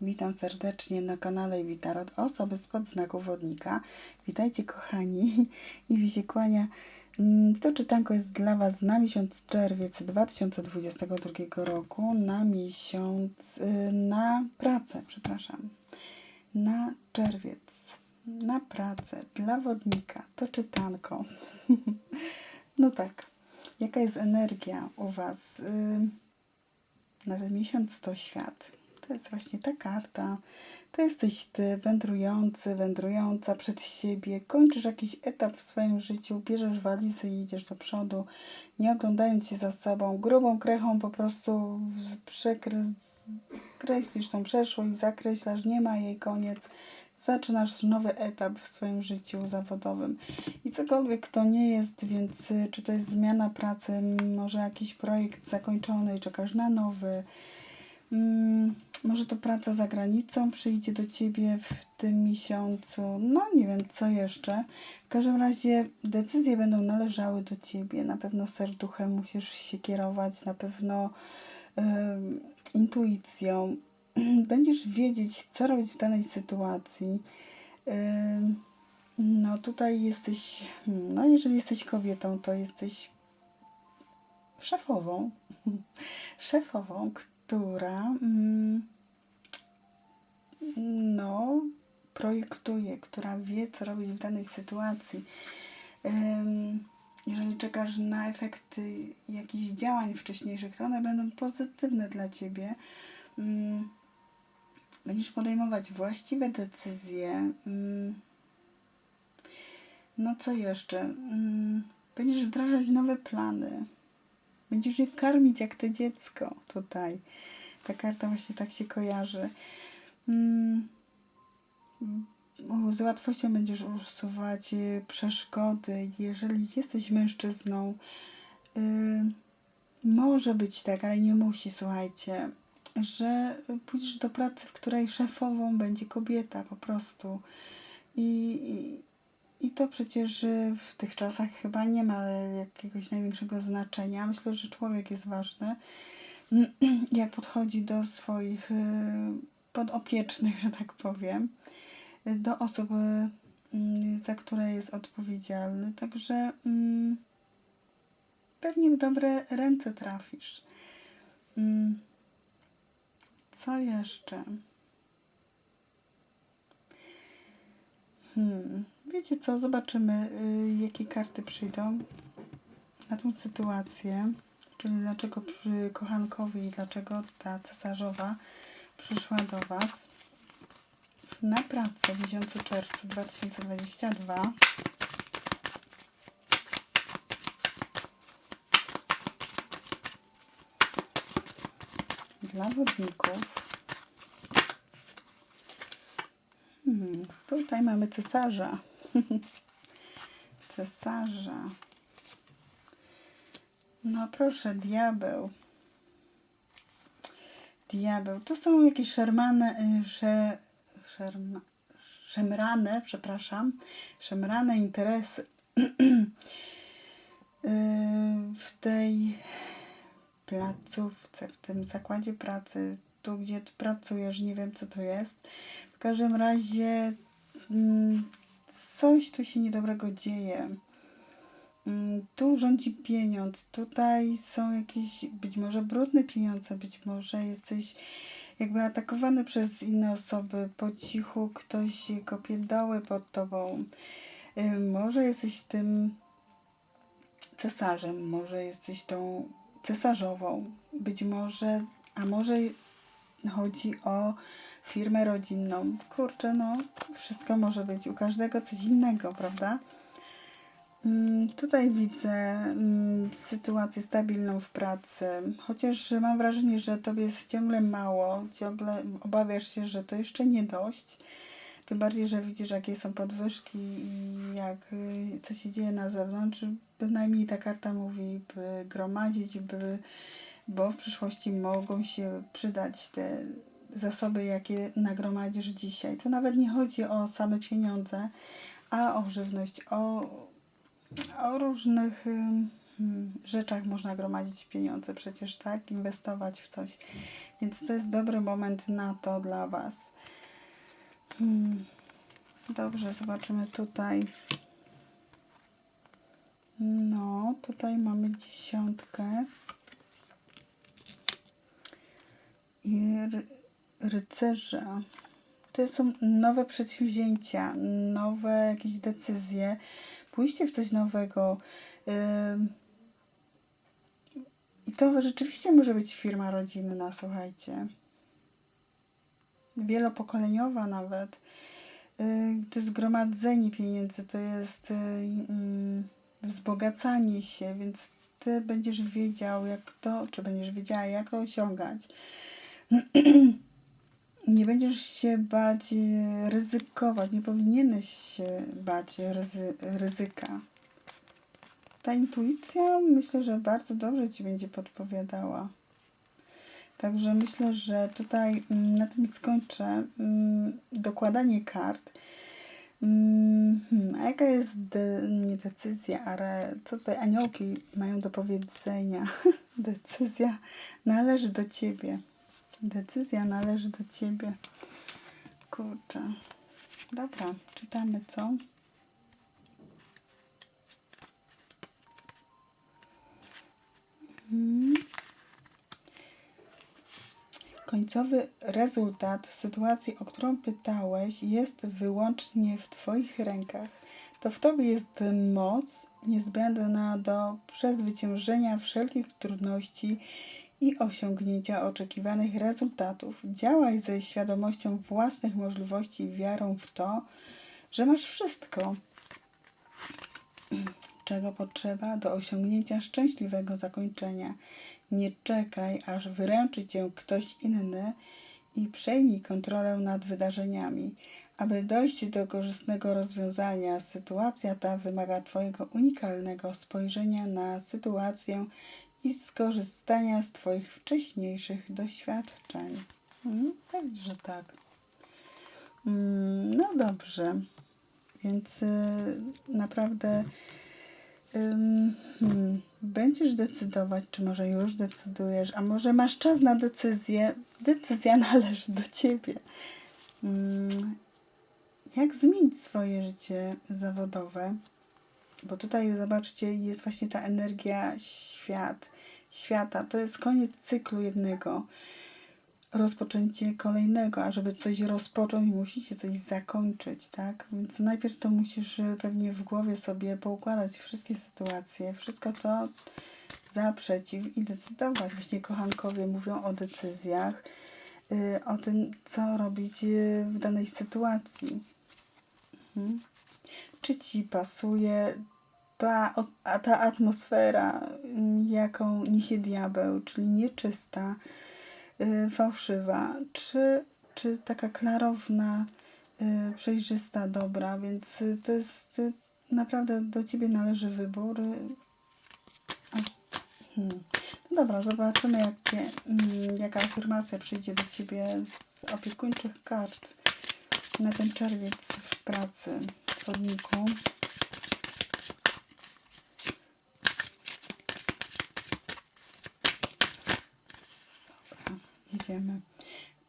Witam serdecznie na kanale Witarot osoby spod znaku wodnika. Witajcie kochani i mi się kłania. Mm, To czytanko jest dla Was na miesiąc czerwiec 2022 roku, na miesiąc, y, na pracę, przepraszam, na czerwiec, na pracę dla wodnika. To czytanko. No tak, jaka jest energia u Was? Y, na ten miesiąc to świat. To jest właśnie ta karta. To jesteś ty, wędrujący, wędrująca przed siebie. Kończysz jakiś etap w swoim życiu, bierzesz walizę i idziesz do przodu, nie oglądając się za sobą. Grubą krechą po prostu przekreślisz tą przeszłość, zakreślasz, nie ma jej koniec. Zaczynasz nowy etap w swoim życiu zawodowym. I cokolwiek to nie jest, więc y, czy to jest zmiana pracy, może jakiś projekt zakończony i czekasz na nowy, Mm, może to praca za granicą przyjdzie do ciebie w tym miesiącu. No nie wiem, co jeszcze. W każdym razie decyzje będą należały do ciebie. Na pewno serduchem musisz się kierować, na pewno intuicją. Będziesz wiedzieć, co robić w danej sytuacji. No tutaj jesteś, hmm, no jeżeli jesteś kobietą, to jesteś szefową. szefową, która mm, no, projektuje, która wie, co robić w danej sytuacji. Jeżeli czekasz na efekty jakichś działań wcześniejszych, to one będą pozytywne dla ciebie. Ym, Będziesz podejmować właściwe decyzje. Ym, No co jeszcze? Będziesz wdrażać nowe plany. Będziesz je karmić jak to dziecko tutaj. Ta karta właśnie tak się kojarzy. Mm, Z łatwością będziesz usuwać y, przeszkody. Jeżeli jesteś mężczyzną, y, może być tak, ale nie musi, słuchajcie, że pójdziesz do pracy, w której szefową będzie kobieta po prostu. I, i to przecież y, w tych czasach chyba nie ma jakiegoś największego znaczenia. Myślę, że człowiek jest ważny, jak podchodzi do swoich y, podopiecznych, że tak powiem, do osoby, y, za które jest odpowiedzialny. Także mm, pewnie w dobre ręce trafisz. Mm, Co jeszcze? Hmm. Wiecie co, zobaczymy, y, jakie karty przyjdą na tą sytuację, czyli dlaczego przy kochankowi i dlaczego ta cesarzowa przyszła do Was na pracę w miesiącu czerwcu 2022. Dla wodników. Hmm, tutaj mamy cesarza. cesarza. No proszę, diabeł. Diabeł. To są jakieś szermane, y, sze, szerma, szemrane, przepraszam, szemrane interesy Y, w tej placówce, w tym zakładzie pracy, tu gdzie ty pracujesz, nie wiem co to jest. W każdym razie mm, coś tu się niedobrego dzieje. Mm, Tu rządzi pieniądz, tutaj są jakieś być może brudne pieniądze, być może jesteś jakby atakowany przez inne osoby. Po cichu ktoś kopie doły pod tobą. Y, Może jesteś tym cesarzem, może jesteś tą cesarzową, być może, a może chodzi o firmę rodzinną. Kurczę, no, wszystko może być u każdego coś innego, prawda? Mm, Tutaj widzę mm, sytuację stabilną w pracy, chociaż mam wrażenie, że tobie jest ciągle mało, ciągle obawiasz się, że to jeszcze nie dość. Tym bardziej, że widzisz, jakie są podwyżki i jak, y, co się dzieje na zewnątrz. Bynajmniej ta karta mówi, by gromadzić, by, bo w przyszłości mogą się przydać te zasoby, jakie nagromadzisz dzisiaj. Tu nawet nie chodzi o same pieniądze, a o żywność, o, o różnych hmm, rzeczach można gromadzić pieniądze, przecież tak, inwestować w coś. Więc to jest dobry moment na to dla Was. Hmm. Dobrze, zobaczymy tutaj. No, tutaj mamy dziesiątkę. I ry- rycerza. To są nowe przedsięwzięcia, nowe jakieś decyzje, pójście w coś nowego. I to rzeczywiście może być firma rodzinna, słuchajcie. Wielopokoleniowa nawet. Y, To jest gromadzenie pieniędzy, to jest y, mm, wzbogacanie się, więc ty będziesz wiedział, jak to, czy będziesz wiedziała, jak to osiągać. Nie będziesz się bać e, ryzykować, nie powinieneś się bać ryzy, ryzyka. Ta intuicja myślę, że bardzo dobrze ci będzie podpowiadała. Także myślę, że tutaj mm, na tym skończę mm, dokładanie kart. Mm, A jaka jest de, nie decyzja, ale co tutaj aniołki mają do powiedzenia? Decyzja należy do ciebie. Decyzja należy do ciebie. Kurczę. Dobra, czytamy co? Mhm. Końcowy rezultat sytuacji, o którą pytałeś, jest wyłącznie w Twoich rękach. To w Tobie jest moc niezbędna do przezwyciężenia wszelkich trudności i osiągnięcia oczekiwanych rezultatów. Działaj ze świadomością własnych możliwości i wiarą w to, że masz wszystko, czego potrzeba do osiągnięcia szczęśliwego zakończenia. Nie czekaj, aż wyręczy cię ktoś inny i przejmij kontrolę nad wydarzeniami. Aby dojść do korzystnego rozwiązania, sytuacja ta wymaga Twojego unikalnego spojrzenia na sytuację i skorzystania z Twoich wcześniejszych doświadczeń. Mm, pewnie, że tak. Mm, No dobrze. Więc y, naprawdę hmm, będziesz decydować, czy może już decydujesz, a może masz czas na decyzję. Decyzja należy do ciebie. Mm, jak zmienić swoje życie zawodowe? Bo tutaj zobaczcie, jest właśnie ta energia świat, świata. To jest koniec cyklu jednego, rozpoczęcie kolejnego, a żeby coś rozpocząć, musicie coś zakończyć, tak? Więc najpierw to musisz y, pewnie w głowie sobie poukładać wszystkie sytuacje, wszystko to za, przeciw i decydować. Właśnie kochankowie mówią o decyzjach, y, o tym, co robić y, w danej sytuacji. Mhm. Czy ci pasuje ta, a ta atmosfera, jaką niesie diabeł, czyli nieczysta, y, fałszywa, czy, czy taka klarowna, y, przejrzysta, dobra, więc y, to jest naprawdę do ciebie należy wybór. hmm. No dobra, zobaczymy, jakie, mm, jaka afirmacja przyjdzie do ciebie z opiekuńczych kart na ten czerwiec w pracy, w chodniku. Jedziemy.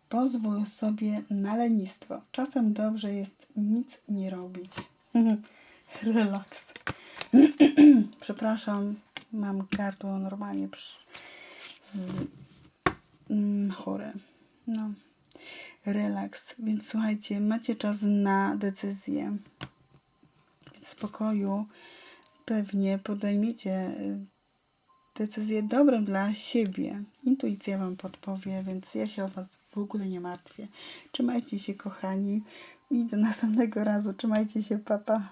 Pozwól sobie na lenistwo. Czasem dobrze jest nic nie robić. Relaks. Przepraszam, mam gardło normalnie przy... z... mm, chore. No. Relaks. Więc słuchajcie, macie czas na decyzję. W spokoju pewnie podejmiecie y, decyzję dobrą dla siebie. Intuicja Wam podpowie, więc ja się o Was w ogóle nie martwię. Trzymajcie się, kochani. I do następnego razu. Trzymajcie się, papa.